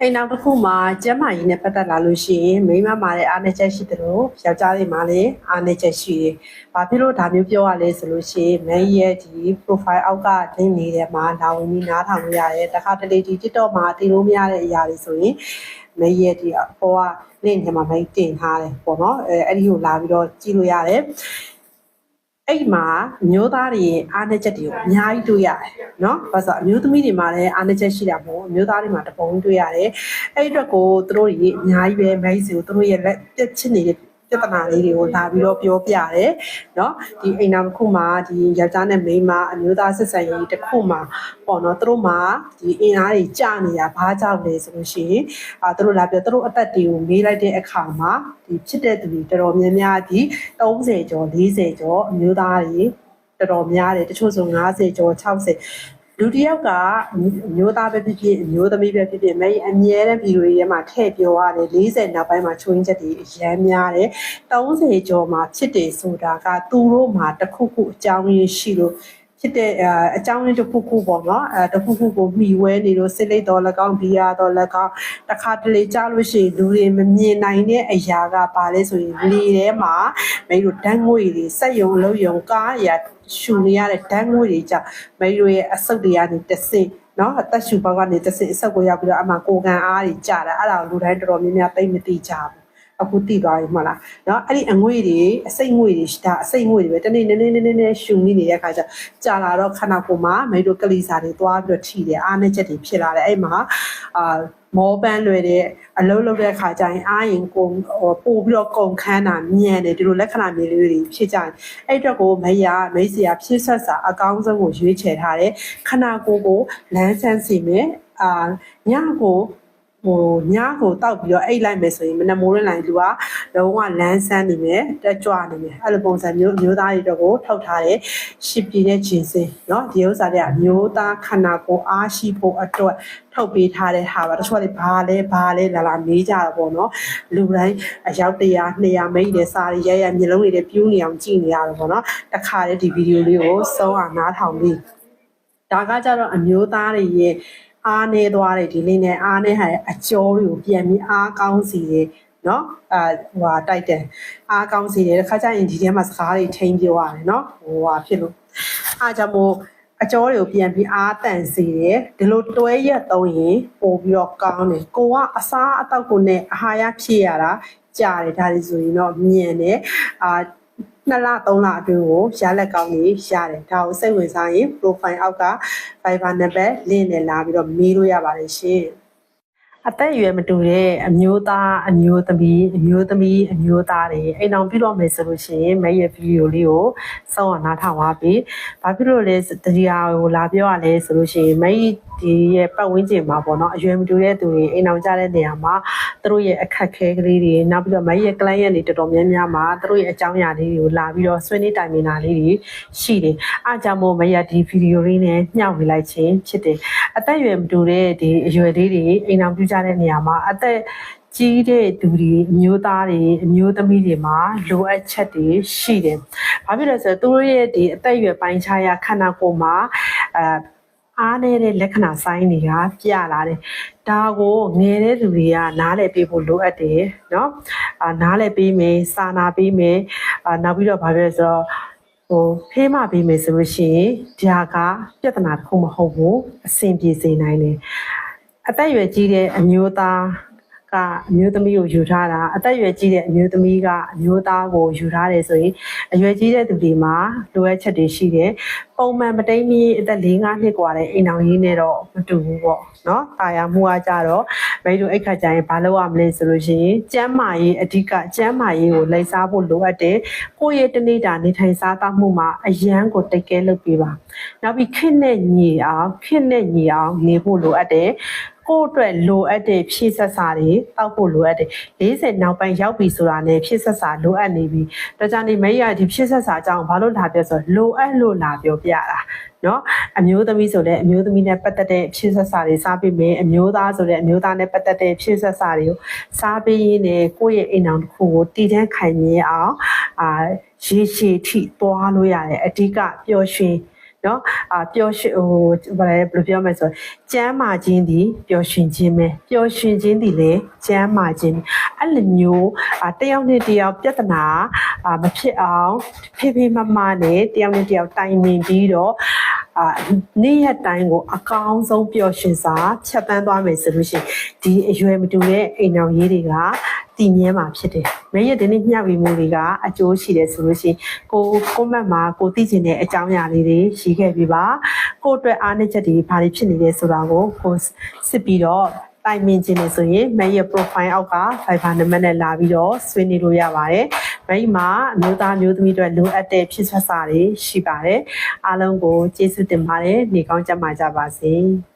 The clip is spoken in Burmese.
အိမ်နောက်တစ်ခုမှာကျမ်းမာရေးနဲ့ပတ်သက်လာလို့ရှိရင်မိန်းမမှာလည်းအားနည်းချက်ရှိတယ်လို့ယောက်ျားလေးမှာလည်းအားနည်းချက်ရှိတယ်။ဘာဖြစ်လို့ဒါမျိုးပြောရလဲဆိုလို့ရှိရင်မင်းရဲ့ဒီ profile အောက်ကလင်းနေတဲ့မှာလာဝင်ပြီးနားထောင်လို့ရတယ်။တခါတလေဒီ TikTok မှာတင်လို့မရတဲ့အရာတွေဆိုရင်မင်းရဲ့ဒီအပေါ်ကလင်းနေမှာမင်းတင်ထားတယ်ပေါ့နော်။အဲအဲ့ဒီကိုလာပြီးတော့ကြည့်လို့ရတယ်။ အဲ့မှာအမျိုးသားတွေရဲ့အားနည်းချက်တွေကိုအများကြီးတွေ့ရတယ်နော်။ဘာလို့ဆိုအမျိုးသမီးတွေမှာလည်းအားနည်းချက်ရှိတာမဟုတ်အမျိုးသားတွေမှာတပုံတွေ့ရတယ်။အဲ့အတွက်ကိုသူတို့တွေအများကြီးပဲမိုက်စီကိုသူတို့ရဲ့လက်ပြချင်းနေတဲ့ ပြဿနာလေးတွေကိုလာပြီးတော့ပြောပြတယ်เนาะဒီအိမ်နာတစ်ခုမှာဒီယောက်ျားနဲ့မိန်းမအမျိုးသားဆက်ဆံရေးတစ်ခုမှာပေါ့နော်သူတို့မှာဒီအင်အားတွေကျနေတာဘာကြောင့်လဲဆိုလို့ရှိရင်အာသူတို့လာပြောသူတို့အသက်တွေကိုမေးလိုက်တဲ့အခါမှာဒီဖြစ်တဲ့သူတွေတော်တော်များများဒီ30ကျော်40ကျော်အမျိုးသားတွေတော်တော်များတယ်တချို့ဆို50ကျော်60 လူတစ်ယောက်ကအမျိုးသားပဲဖြစ်ဖြစ်အမျိုးသမီးပဲဖြစ်ဖြစ်မဲအမြဲတမ်းဗီဒီယိုတွေထဲမှာထည့်ပြောရတယ်40နောက်ပိုင်းမှာချိုးရင်းချက်တွေအရမ်းများတယ်30ကျော်မှာဖြစ်တယ်ဆိုတာကသူတို့မှာတစ်ခုခုအကြောင်းရင်းရှိလို့ ဖြစ်တဲ့အအကြောင်းရင်းတစ်ခုခုပေါ့နော်အဲတစ်ခုခုကိုမှီဝဲနေလို့စစ်လိတ်တော်၎င်းဘီယာတော်၎င်းတစ်ခါတလေကြားလို့ရှိရင်လူတွေမမြင်နိုင်တဲ့အရာကပါလဲဆိုရင်လေထဲမှာမိတို့ဓာတ်ငွေတွေစက်ယုံလုံးယုံကားရရှူနေရတဲ့ဓာတ်ငွေတွေကြောင့်မိတို့ရဲ့အဆုတ်တွေကနေတစ်ဆင့်နော်အသက်ရှူပေါက်ကနေတစ်ဆင့်အဆုတ်ကိုရောက်ပြီးတော့အမှကိုကန်အားတွေကျတာအဲ့ဒါကိုလူတိုင်းတော်တော်များများသိမသိကြဘူး အခုတည်သွားပြီမဟုတ်လားเนาะအဲ့ဒီအငွေ့တွေအစိတ်ငွေ့တွေဒါအစိတ်ငွေ့တွေပဲတနေ့နည်းနည်းနည်းနည်းနည်းရှုံနေနေတဲ့အခါကျကြာလာတော့ခန္ဓာကိုယ်မှာမိတို့ကလိစာတွေသွားပြီးတော့ထိတယ်အားနေချက်တွေဖြစ်လာတယ်အဲ့မှာအာမောပန်းလွယ်တဲ့အလုံးလုံးတဲ့အခါကျရင်အာရင်ကိုပို့ပြီးတော့ကုန်ခန်းတာညံတယ်ဒီလိုလက္ခဏာမျိုးလေးတွေဖြစ်ကြတယ်အဲ့အတွက်ကိုမရမိတ်ဆရာဖြစ်ဆက်စာအကောင်းဆုံးကိုရွေးချယ်ထားတယ်ခန္ဓာကိုယ်ကိုလန်းဆန်းစီမယ်အာညကို ဟိုညကိုတောက်ပြီးတော့အိတ်လိုက်မယ်ဆိုရင်မနက်မိုးရင်းလိုက်လူကလုံးဝလန်းဆန်းနေမယ်တက်ကြွနေမယ်အဲ့လိုပုံစံမျိုးမျိုးသားတွေတော့ကိုထောက်ထားတယ်ရှစ်ပြည်တဲ့ဂျင်းစင်เนาะဒီဥစ္စာတွေကမျိုးသားခန္ဓာကိုယ်အားရှိဖို့အတွက်ထုတ်ပေးထားတဲ့ဟာပါတချို့ကလေဘာလဲဘာလဲလာလာမေးကြတာပေါ့နော်လူတိုင်းအယောက်100 200မိတ်တဲ့စာရီရရမျိုးလုံးတွေပြူးနေအောင်ကြည့်နေရတော့ပေါ့နော်တခါလေဒီဗီဒီယိုလေးကိုစုံအောင်နားထောင်ပြီးဒါကကြတော့အမျိုးသားတွေရဲ့ အားနေသွားတယ်ဒီလေးနဲ့အားနေဟာအကျော်တွေကိုပြန်ပြီးအားကောင်းစီတယ်နော်အာဟိုဟာတိုက်တယ်အားကောင်းစီတယ်တစ်ခါကျရင်ဒီထဲမှာစကားတွေထိန်းပြောရတယ်နော်ဟိုဟာဖြစ်လို့အားကြောင့်မို့အကျော်တွေကိုပြန်ပြီးအားတန်စေတယ်ဒီလိုတွဲရက်သုံးရင်ပို့ပြီးတော့ကောင်းတယ်ကိုကအစားအသောက်ကိုနဲ့အာဟာရဖြည့်ရတာကြားတယ်ဒါတွေဆိုရင်တော့မြင်တယ်အာ နှစ်လသုံးလအတွင်းကိုရလက်ကောင်းကြီးရတယ်ဒါကိုစိတ်ဝင်စားရင် profile အောက်က Viber နံပါတ် link နဲ့လာပြီးတော့မေးလို့ရပါတယ်ရှင်အသက်အရွယ်မတူတဲ့အမျိုးသားအမျိုးသမီးအမျိုးသမီးအမျိုးသားတွေအိမ်အောင်ပြုလုပ်မယ်ဆိုလို့ရှိရင်မဲရဲ့ဗီဒီယိုလေးကိုစောင့်အောင်နားထောင်ပါပြီ။ဘာဖြစ်လို့လဲတရားကိုလာပြောရလဲဆိုလို့ရှိရင်မဲဒီရဲ့ပတ်ဝန်းကျင်မှာပေါ့နော်အရွယ်မတူတဲ့သူတွေအိမ်အောင်ကြတဲ့နေရာမှာ သူတို့ရဲ့အခက်ခဲကလေးတွေနောက်ပြီးတော့မဲရဲ့ client တွေတော်တော်များများမှာသူတို့ရဲ့အကြောင်းအရာလေးတွေကိုလာပြီးတော့ဆွေးနွေးတိုင်ပင်တာလေးတွေရှိတယ်။အားကြောင့်မို့မဲရဒီဗီဒီယိုလေးနဲ့ညှောက်ပေးလိုက်ခြင်းဖြစ်တယ်။အသက်အရွယ်မတူတဲ့ဒီအရွယ်လေးတွေအိမ်အောင်ပြုကြတဲ့နေရာမှာအသက်ကြီးတဲ့သူတွေအမျိုးသားတွေအမျိုးသမီးတွေမှာလိုအပ်ချက်တွေရှိတယ်။ဘာဖြစ်လဲဆိုတော့သူတို့ရဲ့ဒီအသက်အရွယ်ပိုင်းခြားရာခန္ဓာကိုယ်မှာအဲ အားနေတဲ့လက္ခဏာဆိုင်တွေကပြလာတယ်။ဒါကိုငယ်တဲ့သူတွေကနားလည်ပေးဖို့လိုအပ်တယ်နော်။အာနားလည်ပေးမယ်၊စာနာပေးမယ်။အာနောက်ပြီးတော့ဘာဖြစ်လဲဆိုတော့ဟိုဖေးမပေးမယ်ဆိုလို့ရှိရင်ဒါကပြဿနာတစ်ခုမဟုတ်ဘူးအဆင်ပြေစေနိုင်တယ်။အသက်အရွယ်ကြီးတဲ့အမျိုးသား ကအမျိုးသမီးကိုယူထားတာအသက်အရွယ်ကြီးတဲ့အမျိုးသမီးကအမျိုးသားကိုယူထားတယ်ဆိုရင်အရွယ်ကြီးတဲ့သူတွေမှာလိုအပ်ချက်တွေရှိတယ်ပုံမှန်မတိမ်မီအသက်၄၅နှစ်กว่าတဲ့အိမ်အောင်ရေးနဲ့တော့မတူဘူးပေါ့နော်။တာယာမှုကကြတော့ မိတို့အိတ်ခါကျရင်ဘာလုပ်ရမလဲဆိုလို့ရှိရင်ကျန်းမာရေးအဓိကကျန်းမာရေးကိုလိပ်စားဖို့လိုအပ်တယ်။ကိုယ့်ရဲ့တနေ့တာနေထိုင်စားသောက်မှုမှာအရန်ကိုတိတ်ကဲလုပ်ပေးပါ။နောက်ပြီးခင့်နဲ့ညီအောင်ခင့်နဲ့ညီအောင်နေဖို့လိုအပ်တယ်။ကိုယ့်အတွက်လိုအပ်တဲ့ဖြည့်ဆက်စာတွေတောက်ဖို့လိုအပ်တယ်40နောက်ပိုင်းရောက်ပြီဆိုတာနဲ့ဖြည့်ဆက်စာလိုအပ်နေပြီဒါကြောင့်ဒီမိရဒီဖြည့်ဆက်စာအကြောင်းဘာလို့လာပြောဆိုလိုအပ်လို့လာပြောပြတာ နော်အမျိုးသမီးဆိုတဲ့အမျိုးသမီးနဲ့ပတ်သက်တဲ့ဖြစ်ဆက်စာတွေစားပေးမယ်အမျိုးသားဆိုတဲ့အမျိုးသားနဲ့ပတ်သက်တဲ့ဖြစ်ဆက်စာတွေကိုစားပေးရင်းနဲ့ကိုယ့်ရဲ့အိမ်တော်တစ်ခုကိုတည်တံ့ခိုင်မြဲအောင်အာရေရှည်ထိသွားလို့ရတယ်အဓိကပျော်ရွှင်နော်အာပျော်ရွှင်ဟိုဘာလဲဘယ်လိုပြောမလဲဆိုကျမ်းမာခြင်းဒီပျော်ရွှင်ခြင်းပဲပျော်ရွှင်ခြင်းဒီလေကျမ်းမာခြင်းအဲ့လိုမျိုးအာတယောက်နဲ့တယောက်ပြဿနာအာမဖြစ်အောင်ဖေဖေမမနဲ့တယောက်နဲ့တယောက်တိုင်ပင်ပြီးတော့ အာနေ့ရက်တိုင်းကိုအကောင်းဆုံးပျော်ရွှင်စွာဖြတ်တန်းသွားမယ်ဆိုလို့ရှိရင်ဒီအရွယ်မတူတဲ့အိမ်တော်ရေးတွေကတည်မြဲမှာဖြစ်တယ်။မင်းရဲ့ဒီနေ့မျှဝေမှုတွေကအကျိုးရှိတယ်ဆိုလို့ရှိရင်ကိုကိုမတ်မှာကိုသိချင်တဲ့အကြောင်းအရာလေးတွေရှိခဲ့ပြီပါ။ကိုအတွက်အားနည်းချက်တွေဘာတွေဖြစ်နေလဲဆိုတာကိုကိုစစ်ပြီးတော့တိုင်ပင်ခြင်းလို့ဆိုရင်မင်းရဲ့ profile အောက်က Viber နံပါတ်နဲ့လာပြီးတော့ဆွေးနွေးလို့ရပါတယ်။ မင်းမှာအမျိုးသားမျိုးသမီးတွေလိုအပ်တဲ့ဖြစ်ဆက်စာတွေရှိပါတယ်။အားလုံးကိုကျေးဇူးတင်ပါတယ်။နေကောင်းကြပါကြပါစေ။